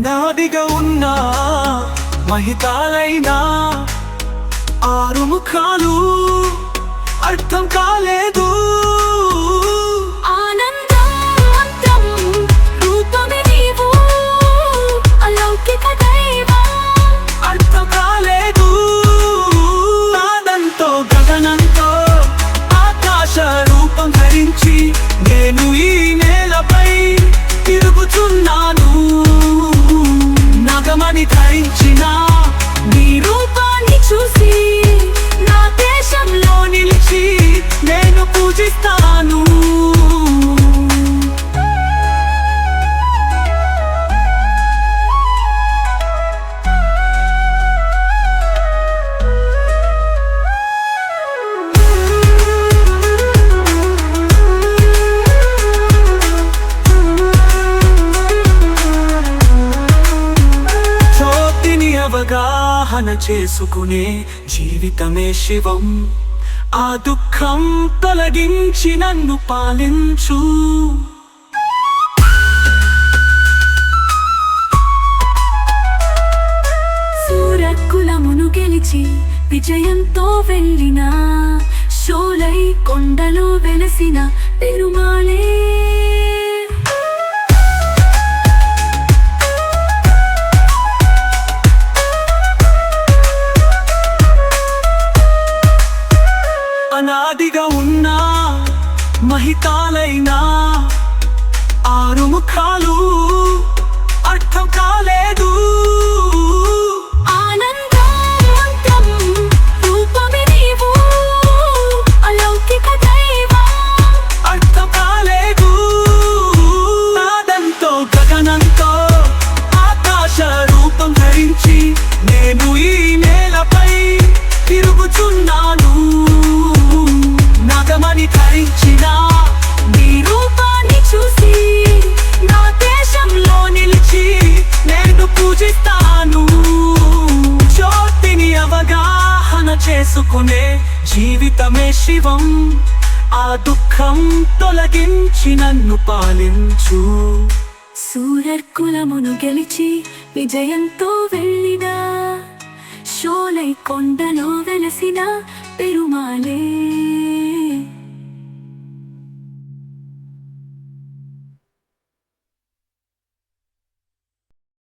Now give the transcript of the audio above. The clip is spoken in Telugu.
అనాదిగా ఉన్న మహితాలైనా ఆరు ముఖాలు అర్థం కాలేదు. అవగాహన చేసుకునే జీవితమే శివం. ఆ దుఃఖం తొలగించి నన్ను పాలించు. సూరకులమును గెలిచి విజయంతో వెళ్ళిన షోలై కొండలో వెలసిన పెరుమాళే అనాదిగా ఉన్న మహితాలైన ఆరు ముఖాలు చేసుకునే జీవితమే శివం. ఆ దుఃఖం తొలగించి నన్ను పాలించు. సూరర్కులమును గెలిచి విజయంతో వెళ్ళిన షోలై కొండలో వెలసిన పెరుమాలే